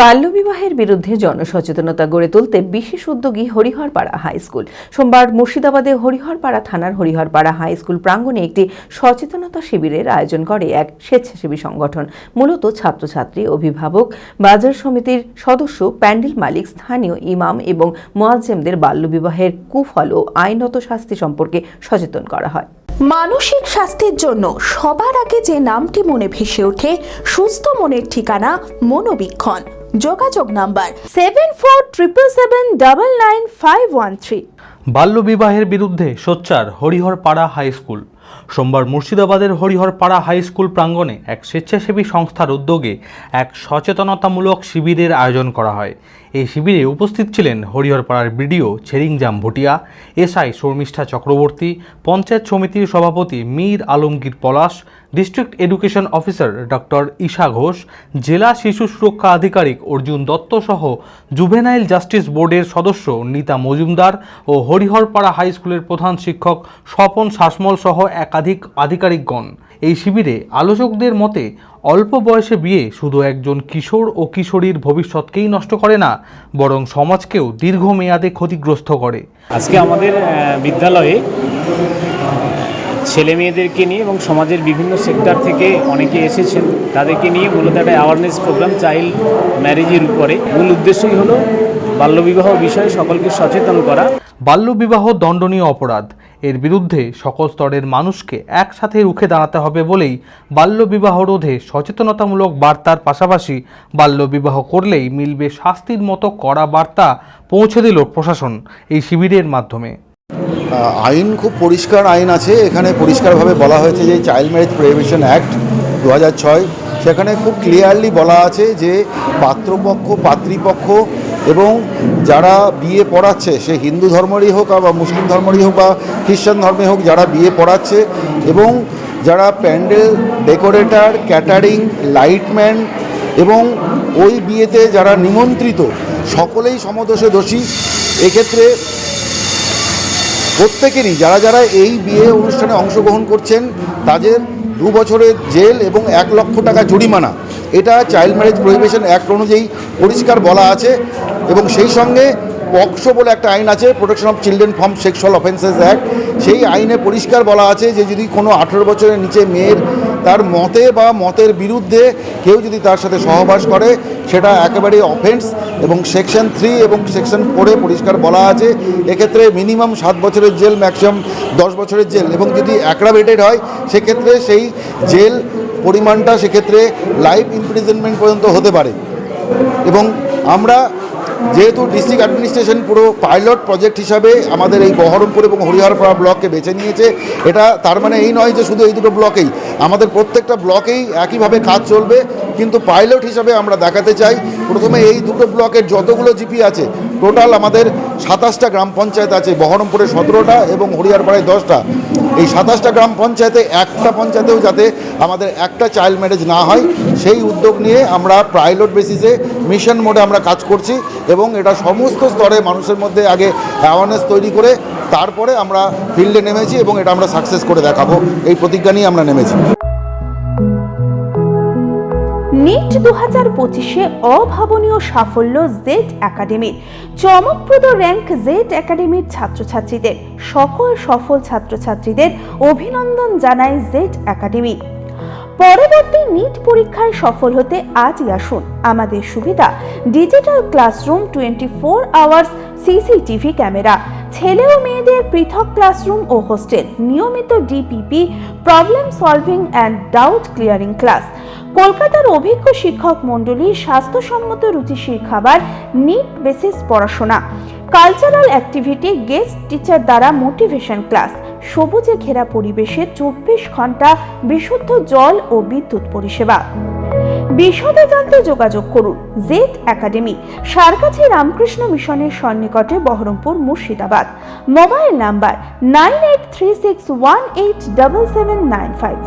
বাল্যবিবাহের বিরুদ্ধে জনসচেতনতা গড়ে তুলতে বিশেষ উদ্যোগী হরিহরপাড়া হাই স্কুল। সোমবার মুর্শিদাবাদে হরিহরপাড়া থানার হরিহরপাড়া হাই স্কুল প্রাঙ্গণে একটি সচেতনতা শিবিরের আয়োজন করে এক স্বেচ্ছাসেবী সংগঠন। মূলত ছাত্রছাত্রী, অভিভাবক, বাজার সমিতির সদস্য, প্যান্ডেল মালিক, স্থানীয় ইমাম এবং মোয়াজ্জেমদের বাল্যবিবাহের কুফল ও আইনত শাস্তি সম্পর্কে সচেতন করা হয়। মানসিক স্বাস্থ্যের জন্য সবার আগে যে নামটি মনে ভেসে ওঠে, সুস্থ মনের ঠিকানা মনোবীক্ষণ। যোগাযোগ number seven four triple seven double nine five one three বাল্যবিবাহের বিরুদ্ধে সোচ্চার হরিহরপাড়া হাই স্কুল। সোমবার মুর্শিদাবাদের হরিহরপাড়া হাই স্কুল প্রাঙ্গণে এক স্বেচ্ছাসেবী সংস্থার উদ্যোগে এক সচেতনতামূলক শিবিরের আয়োজন করা হয়। এই শিবিরে উপস্থিত ছিলেন হরিহরপাড়ার বিডিও ছেরিংজাম ভুটিয়া, এসআই শর্মিষ্ঠা চক্রবর্তী, পঞ্চায়েত সমিতির সভাপতি Mir Alamgir Palash, district education officer doctor Isha Ghosh, জেলা শিশু সুরক্ষা আধিকারিক অর্জুন দত্ত সহ জুভেনাইল জাস্টিস বোর্ডের সদস্য নিতা মজুমদার ও হরিহরপাড়া হাই স্কুলের প্রধান শিক্ষক স্বপন শাসমল সহ একাধিক আধিকারিকগণ এই শিবিরে আলোচকদের মতে অল্প বয়সে বিয়ে শুধু একজন কিশোর ও কিশোরীর ভবিষ্যৎকেই নষ্ট করে না বরং সমাজকেও দীর্ঘমেয়াদে ক্ষতিগ্রস্ত করে। আজকে আমাদের বিদ্যালয়ে ছেলে মেয়েদেরকে নিয়ে এবং সমাজের বিভিন্ন সেক্টর থেকে অনেকে এসেছেন। তাদেরকে নিয়ে মূলত একটা অ্যাওয়ারনেস প্রোগ্রাম চাইল্ড ম্যারেজের উপরে। মূল উদ্দেশ্যই হলো বাল্যবিবাহ বিষয়ে সকলকে সচেতন করা। বাল্যবিবাহ দণ্ডনীয় অপরাধ। এর বিরুদ্ধে সকল স্তরের মানুষকে একসাথে রুখে দাঁড়াতে হবে বলেই বাল্যবিবাহ রোধে সচেতনতামূলক বার্তার পাশাপাশি বাল্যবিবাহ করলেই মিলবে শাস্তির মতো কড়া বার্তা পৌঁছে দিল প্রশাসন এই শিবিরের মাধ্যমে। আইন খুব পরিষ্কার আইন আছে। এখানে পরিষ্কারভাবে বলা হয়েছে যে চাইল্ড ম্যারেজ প্রহিবিশন অ্যাক্ট দু সেখানে খুব ক্লিয়ারলি বলা আছে যে পাত্রপক্ষ, পাত্রীপক্ষ এবং যারা বিয়ে পড়াচ্ছে, সে হিন্দু ধর্মেরই হোক বা মুসলিম ধর্মেরই হোক বা খ্রিস্টান ধর্মে হোক, যারা বিয়ে পড়াচ্ছে এবং যারা প্যান্ডেল, ডেকোরেটর, ক্যাটারিং, লাইটম্যান এবং ওই বিয়েতে যারা নিমন্ত্রিত, সকলেই সমদোষে দোষী এক্ষেত্রে প্রত্যেকেরই, যারা যারা এই বিয়ে অনুষ্ঠানে অংশগ্রহণ করছেন, তাদের দু বছরের জেল এবং এক লক্ষ টাকা জরিমানা। এটা চাইল্ড ম্যারেজ প্রহিবিশন অ্যাক্ট অনুযায়ী পরিষ্কার বলা আছে এবং সেই সঙ্গে পক্সো বলে একটা আইন আছে protection of children from sexual offences act সেই আইনে পরিষ্কার বলা আছে যে যদি কোনো আঠেরো বছরের নিচে মেয়ের তার মতে বা মতের বিরুদ্ধে কেউ যদি তার সাথে সহবাস করে, সেটা একেবারে অফেন্স এবং সেকশন থ্রি এবং সেকশন ফোরে পরিষ্কার বলা আছে। এক্ষেত্রে মিনিমাম সাত বছরের জেল ম্যাক্সিমাম দশ বছরের জেল এবং যদি অ্যাক্রাভেটেড হয়, সেক্ষেত্রে সেই জেল পরিমাণটা সেক্ষেত্রে লাইফ ইমপ্রিজনমেন্ট পর্যন্ত হতে পারে। এবং আমরা যেহেতু ডিস্ট্রিক্ট অ্যাডমিনিস্ট্রেশন পুরো পাইলট প্রজেক্ট হিসাবে আমাদের এই বহরমপুর এবং হরিহরপাড়া ব্লককে বেছে নিয়েছে, এটা তার মানে এই নয় যে শুধু এই দুটো ব্লকেই। আমাদের প্রত্যেকটা ব্লকেই একইভাবে কাজ চলবে, কিন্তু পাইলট হিসাবে আমরা দেখাতে চাই, প্রথমে এই দুটো ব্লকের যতগুলো জিপি আছে টোটাল আমাদের সাতাশটা গ্রাম পঞ্চায়েত আছে, বহরমপুরে সতেরোটা এবং হরিহরপাড়ায় দশটা। এই সাতাশটা গ্রাম পঞ্চায়েতে একটা পঞ্চায়েতেও যাতে আমাদের একটা চাইল্ড ম্যারেজ না হয়, সেই উদ্যোগ নিয়ে আমরা প্রাইলট বেসিসে মিশন মোডে আমরা কাজ করছি এবং এটা সমস্ত স্তরে মানুষের মধ্যে আগে অ্যাওয়ারনেস তৈরি করে তারপরে আমরা ফিল্ডে নেমেছি এবং এটা আমরা সাকসেস করে দেখাবো। এই প্রতিজ্ঞা নিয়ে আমরা নেমেছি। নিট দু হাজার পঁচিশে অভাবনীয় সাফল্য জেড একাডেমির চমকপ্রদ র্যাঙ্ক জেড একাডেমির ছাত্রছাত্রীদের, সকল সফল ছাত্রছাত্রীদের অভিনন্দন জানায় জেড একাডেমি পরবর্তী নিট পরীক্ষায় সফল হতে আজই আসুন। আমাদের সুবিধা, digital classroom twenty four hours CCTV camera. ছেলে ও মেয়েদের পৃথক ক্লাসরুম ও হোস্টেল, নিয়মিত DPP problem solving and doubt clearing class কলকাতার অভিজ্ঞ শিক্ষক মণ্ডলী স্বাস্থ্যসম্মত রুচিশীল খাবার নিট বেসিস পড়াশোনা। কালচারাল অ্যাক্টিভিটি গেস্ট টিচার দ্বারা মোটিভেশন ক্লাস সবুজে ঘেরা পরিবেশে চব্বিশ ঘণ্টা বিশুদ্ধ জল ও বিদ্যুৎ পরিষেবা। বিশদে জানতে যোগাযোগ করুন জেড একাডেমি সারকাছি রামকৃষ্ণ মিশনের সন্নিকটে Baharampur Murshidabad. Mobile number nine eight three six one eight double seven nine five.